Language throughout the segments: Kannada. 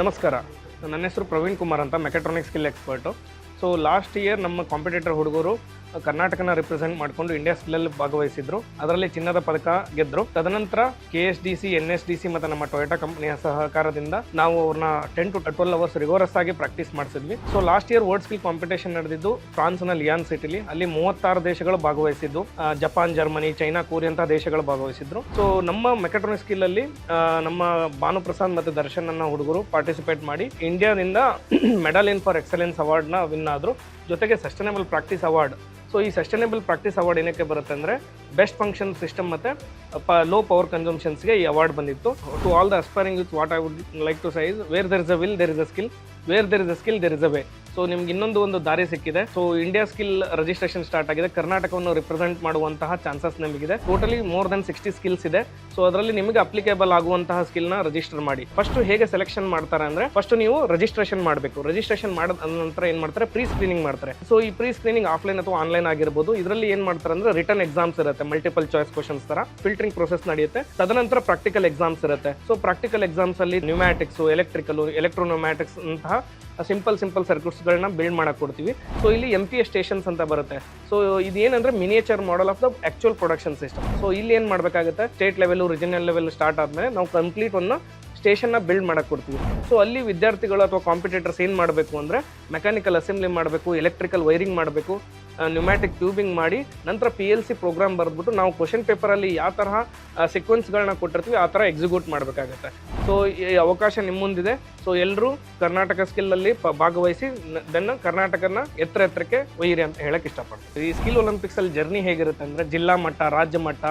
ನಮಸ್ಕಾರ. ನನ್ನ ಹೆಸರು ಪ್ರವೀಣ್ ಕುಮಾರ್ ಅಂತ mechatronic skill expert so last year ನಮ್ಮ ಕಾಂಪಿಟೇಟರ್ ಹುಡುಗರು ಕರ್ನಾಟಕನ ರಿಪ್ರೆಸೆಂಟ್ ಮಾಡಿಕೊಂಡು ಇಂಡಿಯಾ ಸ್ಕಿಲ್ಲಲ್ಲಿ ಭಾಗವಹಿಸಿದ್ರು. ಅದರಲ್ಲಿ ಚಿನ್ನದ ಪದಕ ಗೆದ್ರು. ತದನಂತರ K S D C N S D C ಮತ್ತು ನಮ್ಮ ಟೊಯೋಟಾ ಕಂಪನಿಯ ಸಹಕಾರದಿಂದ ನಾವು ಅವ್ರನ್ನ ten to twelve hours rigorous ಆಗಿ practice ಮಾಡಿಸಿದ್ವಿ. So last year world skill competition ನಡೆದಿದ್ದು ಫ್ರಾನ್ಸ್ನ ಲಿಯಾನ್ ಸಿಟಿಲಿ ಅಲ್ಲಿ. ಮೂವತ್ತಾರು ದೇಶಗಳು ಭಾಗವಹಿಸಿದ್ದು. ಜಪಾನ್, ಜರ್ಮನಿ, ಚೈನಾ ಕೊರಿಯಂತಹ ದೇಶಗಳು ಭಾಗವಹಿಸಿದ್ರು. ಸೊ ನಮ್ಮ ಮೆಕಟ್ರಾನಿಕ್ ಸ್ಕಿಲ್ ಅಲ್ಲಿ ನಮ್ಮ ಭಾನುಪ್ರಸಾದ್ ಮತ್ತು ದರ್ಶನ್ ಅನ್ನ ಹುಡುಗರು ಪಾರ್ಟಿಸಿಪೇಟ್ ಮಾಡಿ ಇಂಡಿಯಾದಿಂದ ಮೆಡಲ್ ಇನ್ ಫಾರ್ ಎಕ್ಸಲೆನ್ಸ್ ಅವಾರ್ಡ್ನ ವಿನ್ ಆದ್ರು. ಜೊತೆಗೆ ಸಸ್ಟೈನಬಲ್ ಪ್ರಾಕ್ಟೀಸ್ ಅವಾರ್ಡ್ ಸೊ ಈ ಸಸ್ಟೈನಬಲ್ ಪ್ರಾಕ್ಟೀಸ್ ಅವಾರ್ಡ್ ಏನಕ್ಕೆ ಬರುತ್ತೆ ಅಂದರೆ ಬೆಸ್ಟ್ ಫಂಕ್ಷನ್ ಸಿಸ್ಟಮ್ ಮತ್ತು ಪ ಲೋ ಪವರ್ ಕನ್ಸಂಪ್ಷನ್ಸ್ಗೆ ಈ ಅವಾರ್ಡ್ ಬಂದಿತ್ತು. To all the aspiring with what I would like to says where there is a will there is a skill where there is a skill there is a way so ನಿಮ್ಗೆ ಇನ್ನೊಂದು ಒಂದು ದಾರಿ ಸಿಕ್ಕಿದೆ. So India skill registration start ಆಗಿದೆ. ಕರ್ನಾಟಕವನ್ನು ರಿಪ್ರೆಸೆಂಟ್ ಮಾಡುವಂತಹ chances ನಿಮಗಿದೆ. Totally more than sixty skills ಇದೆ. ಸೊ ಅದರಲ್ಲಿ ನಿಮಗೆ ಅಪ್ಲಿಕೇಬಲ್ ಆಗುವಂತಹ ಸ್ಕಿಲ್ನ ರಿಜಿಸ್ಟರ್ ಮಾಡಿ. ಫಸ್ಟ್ ಹೇಗೆ ಸೆಲೆಕ್ಷನ್ ಮಾಡ್ತಾರೆ ಅಂದ್ರೆ ಫಸ್ಟ್ ನೀವು ರಿಜಿಸ್ಟ್ರೇಷನ್ ಮಾಡಬೇಕು. ರಿಜಿಸ್ಟ್ರೇಷನ್ ಮಾಡಿದ ನಂತರ ಏನ್ ಮಾಡ್ತಾರೆ? ಪ್ರೀ ಸ್ಕ್ರೀನಿಂಗ್ ಮಾಡ್ತಾರೆ. ಸೊ ಈ ಪ್ರೀ ಸ್ಕ್ರೀನಿಂಗ್ ಆಫ್ಲೈನ್ ಅಥವಾ ಆನ್ಲೈನ್ ಆಗಿರ್ಬೋದು. ಇದರಲ್ಲಿ ಏನ್ ಮಾಡ್ತಾರೆ ಅಂದ್ರೆ ರಿಟರ್ನ್ ಎಕ್ಸಾಮ್ಸ್ ಇರುತ್ತೆ. ಮಲ್ಟಿಪಲ್ ಚಾಯ್ಸ್ ಕ್ವಶನ್ಸ್ ತರ. ಫಿಲ್ಟರಿಂಗ್ ಪ್ರೊಸೆಸ್ ನಡೆಯುತ್ತೆ. ತದನಂತರ ಪ್ರಾಕ್ಟಿಕಲ್ ಎಕ್ಸಾಮ್ಸ್ ಇರುತ್ತೆ. ಸೊ ಪ್ರಾಕ್ಟಿಕಲ್ ಎಕ್ಸಾಮ್ಸ್ ಅಲ್ಲಿ ನ್ಯೂಮ್ಯಾಟಿಕ್ಸ್ ಎಲೆಕ್ಟ್ರಿಕಲ್ ಎಲೆಕ್ಟ್ರೋನ್ಯೂಮ್ಯಾಟಿಕ್ಸ್ ಅಂತಹ ಸಿಂಪಲ್ ಸಿಂಪಲ್ ಸರ್ಕ್ಯೂಟ್ಸ್ಗಳನ್ನ ಬಿಲ್ಡ್ ಮಾಡಕ್ ಕೊಡ್ತೀವಿ. ಸೊ ಇಲ್ಲಿ ಎಂ ಪಿ ಎಸ್ ಸ್ಟೇಷನ್ಸ್ ಅಂತ ಬರುತ್ತೆ. So ಇದೇನಂದ್ರೆ miniature model of the actual production system so ಇಲ್ಲಿ ಏನು ಮಾಡಬೇಕಾಗುತ್ತೆ? State level regional level start ಆದ್ಮೇಲೆ ನಾವು ಕಂಪ್ಲೀಟ್ ಒಂದು ಸ್ಟೇಷನ್ನ ಬಿಲ್ಡ್ ಮಾಡಕ್ಕೆ ಕೊಡ್ತೀವಿ. ಸೊ ಅಲ್ಲಿ ವಿದ್ಯಾರ್ಥಿಗಳು ಅಥವಾ ಕಾಂಪಿಟೇಟರ್ಸ್ ಏನು ಮಾಡಬೇಕು ಅಂದರೆ ಮೆಕ್ಯಾನಿಕಲ್ ಅಸೆಂಬ್ಲಿ ಮಾಡಬೇಕು ಎಲೆಕ್ಟ್ರಿಕಲ್ ವೈರಿಂಗ್ ಮಾಡಬೇಕು ನ್ಯೂಮ್ಯಾಟಿಕ್ ಟ್ಯೂಬಿಂಗ್ ಮಾಡಿ, ನಂತರ ಪಿ ಎಲ್ ಸಿ ಪ್ರೋಗ್ರಾಮ್ ಬರೆದ್ಬಿಟ್ಟು ನಾವು ಕ್ವಶನ್ ಪೇಪರಲ್ಲಿ ಯಾವ ತರಹ ಸಿಕ್ವೆನ್ಸ್ಗಳನ್ನ ಕೊಟ್ಟಿರ್ತೀವಿ, ಆ ಥರ ಎಕ್ಸಿಕ್ಯೂಟ್ ಮಾಡಬೇಕಾಗತ್ತೆ. ಸೊ ಈ ಅವಕಾಶ ನಿಮ್ಮ ಮುಂದಿದೆ ಸೊ ಎಲ್ಲರೂ ಕರ್ನಾಟಕ ಸ್ಕಿಲ್ಲಲ್ಲಿ ಪ, ಭಾಗವಹಿಸಿ ದನ್ನು ಕರ್ನಾಟಕನ ಎತ್ತರ ಎತ್ತರಕ್ಕೆ ಒಯ್ಯಿರಿ ಅಂತ ಹೇಳಕ್ಕೆ ಇಷ್ಟಪಡ್ತೀನಿ. ಈ ಸ್ಕಿಲ್ ಒಲಿಂಪಿಕ್ಸಲ್ಲಿ ಜರ್ನಿ ಹೇಗಿರುತ್ತೆ ಅಂದರೆ ಜಿಲ್ಲಾ ಮಟ್ಟ, ರಾಜ್ಯ ಮಟ್ಟ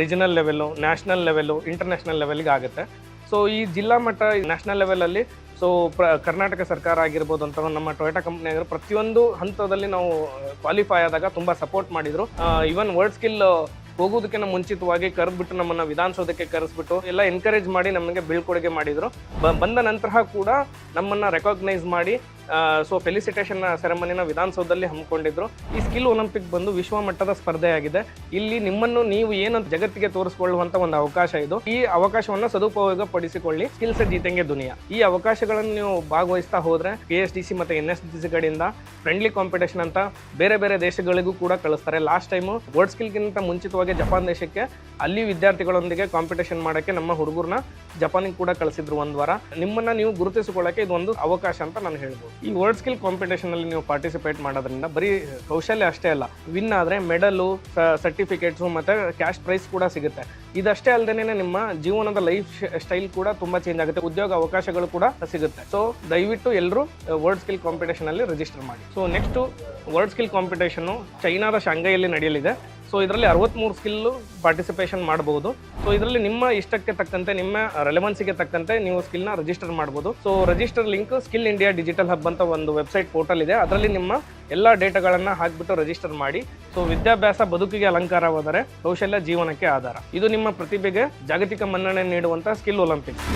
regional level national level international ಲೆವೆಲ್ಗೆ ಆಗುತ್ತೆ. ಸೊ ಈ ಜಿಲ್ಲಾ ಮಟ್ಟ ನ್ಯಾಷನಲ್ ಲೆವೆಲಲ್ಲಿ ಸೊ ಪ್ರ, ಕರ್ನಾಟಕ ಸರ್ಕಾರ ಆಗಿರ್ಬೋದು ಅಂತ ನಮ್ಮ ಟೊಯೋಟಾ ಕಂಪ್ನಿ ಆಗಿರೋ ಪ್ರತಿಯೊಂದು ಹಂತದಲ್ಲಿ ನಾವು ಕ್ವಾಲಿಫೈ ಆದಾಗ ತುಂಬ ಸಪೋರ್ಟ್ ಮಾಡಿದ್ರು. ಇವನ್ ವರ್ಡ್ ಸ್ಕಿಲ್ ಹೋಗೋದಕ್ಕಿಂತ ಮುಂಚಿತವಾಗಿ ಕರೆದ್ಬಿಟ್ಟು ನಮ್ಮನ್ನ ವಿಧಾನಸೌಧಕ್ಕೆ ಕರೆಸ್ಬಿಟ್ಟು ಎಲ್ಲ ಎನ್ಕರೇಜ್ ಮಾಡಿ ನಮಗೆ ಬೀಳ್ಕೊಡುಗೆ ಮಾಡಿದ್ರು. ಬಂದ ನಂತರ ಕೂಡ ನಮ್ಮನ್ನ ರೆಕಾಗ್ನೈಸ್ ಮಾಡಿ ಸೊ ಫೆಲಿಸಿಟೇಷನ್ ಸೆರೆಮನಿನ ವಿಧಾನಸೌಧದಲ್ಲಿ ಹಮ್ಮಿಕೊಂಡಿದ್ರು. ಈ ಸ್ಕಿಲ್ ಒಲಿಂಪಿಕ್ ಬಂದು ವಿಶ್ವ ಮಟ್ಟದ ಸ್ಪರ್ಧೆ ಆಗಿದೆ ಇಲ್ಲಿ ನಿಮ್ಮನ್ನು ನೀವು ಏನಂತ ಜಗತ್ತಿಗೆ ತೋರಿಸಿಕೊಳ್ಳುವಂತ ಒಂದು ಅವಕಾಶ ಇದು. ಈ ಅವಕಾಶವನ್ನ ಸದುಪಯೋಗ ಪಡಿಸಿಕೊಳ್ಳಿ ಸ್ಕಿಲ್ಸ್ ಜೀತೆಂಗೆ ದುನಿಯಾ. ಈ ಅವಕಾಶಗಳನ್ನು ನೀವು ಭಾಗವಹಿಸ್ತಾ ಹೋದ್ರೆ ಕೆ ಎಸ್ ಡಿ ಸಿ ಮತ್ತೆ ಎನ್ ಎಸ್ ಡಿ ಸಿ ಕಡೆಯಿಂದ ಫ್ರೆಂಡ್ಲಿ ಕಾಂಪಿಟೇಷನ್ ಅಂತ ಬೇರೆ ಬೇರೆ ದೇಶಗಳಿಗೂ ಕೂಡ ಕಳಿಸ್ತಾರೆ. ಲಾಸ್ಟ್ ಟೈಮು ವರ್ಡ್ ಸ್ಕಿಲ್ಗಿಂತ ಮುಂಚಿತವಾಗಿ ಜಪಾನ್ ದೇಶಕ್ಕೆ ಅಲ್ಲಿ ವಿದ್ಯಾರ್ಥಿಗಳೊಂದಿಗೆ ಕಾಂಪಿಟೇಷನ್ ಮಾಡಕ್ಕೆ ನಮ್ಮ ಹುಡುಗರನ್ನ ಜಪಾನಿಗೆ ಕೂಡ ಕಳಿಸಿದ್ರು ಒಂದು ವಾರ ನಿಮ್ಮನ್ನ ನೀವು ಗುರುತಿಸಿಕೊಳ್ಳಕ್ಕೆ ಇದೊಂದು ಅವಕಾಶ ಅಂತ ನಾನು ಹೇಳ್ಬೋದು. ಈ ವರ್ಡ್ ಸ್ಕಿಲ್ ಕಾಂಪಿಟೇಷನ್ ಅಲ್ಲಿ ನೀವು ಪಾರ್ಟಿಸಿಪೇಟ್ ಮಾಡೋದ್ರಿಂದ ಬರೀ ಕೌಶಲ್ಯ ಅಷ್ಟೇ ಅಲ್ಲ ವಿನ್ ಆದ್ರೆ ಮೆಡಲು ಸರ್ಟಿಫಿಕೇಟ್ಸು ಮತ್ತೆ ಕ್ಯಾಶ್ ಪ್ರೈಸ್ ಕೂಡ ಸಿಗುತ್ತೆ. ಇದಷ್ಟೇ ಅಲ್ಲದೇನೆ ನಿಮ್ಮ ಜೀವನದ ಲೈಫ್ ಸ್ಟೈಲ್ ಕೂಡ ತುಂಬಾ ಚೇಂಜ್ ಆಗುತ್ತೆ, ಉದ್ಯೋಗ ಅವಕಾಶಗಳು ಕೂಡ ಸಿಗುತ್ತೆ. ಸೊ ದಯವಿಟ್ಟು ಎಲ್ಲರೂ ವರ್ಡ್ ಸ್ಕಿಲ್ ಕಾಂಪಿಟೇಷನ್ ಅಲ್ಲಿ ರಿಜಿಸ್ಟರ್ ಮಾಡಿ. So next world skill competition ಚೈನಾದ ಶಾಂಘೈಯಲ್ಲಿ ನಡೆಯಲಿದೆ. ಸೊ ಇದರಲ್ಲಿ ಅರವತ್ತ್ಮೂರು ಸ್ಕಿಲ್ಲು ಪಾರ್ಟಿಸಿಪೇಷನ್ ಮಾಡಬಹುದು ಸೊ ಇದರಲ್ಲಿ ನಿಮ್ಮ ಇಷ್ಟಕ್ಕೆ ತಕ್ಕಂತೆ, ನಿಮ್ಮ ರೆಲೆವೆನ್ಸಿಗೆ ತಕ್ಕಂತೆ ನೀವು ಸ್ಕಿಲ್ನ ರಿಜಿಸ್ಟರ್ ಮಾಡಬಹುದು so register link skill India digital hub ಅಂತ ಒಂದು ವೆಬ್ಸೈಟ್ ಪೋರ್ಟಲ್ ಇದೆ. ಅದರಲ್ಲಿ ನಿಮ್ಮ ಎಲ್ಲ ಡೇಟಾಗಳನ್ನು ಹಾಕಿಬಿಟ್ಟು ರಿಜಿಸ್ಟರ್ ಮಾಡಿ. ಸೊ ವಿದ್ಯಾಭ್ಯಾಸ ಬದುಕಿಗೆ ಅಲಂಕಾರವಾದರೆ ಕೌಶಲ್ಯ ಜೀವನಕ್ಕೆ ಆಧಾರ. ಇದು ನಿಮ್ಮ ಪ್ರತಿಭೆಗೆ ಜಾಗತಿಕ ಮನ್ನಣೆ ನೀಡುವಂಥ ಸ್ಕಿಲ್ ಒಲಿಂಪಿಕ್ಸ್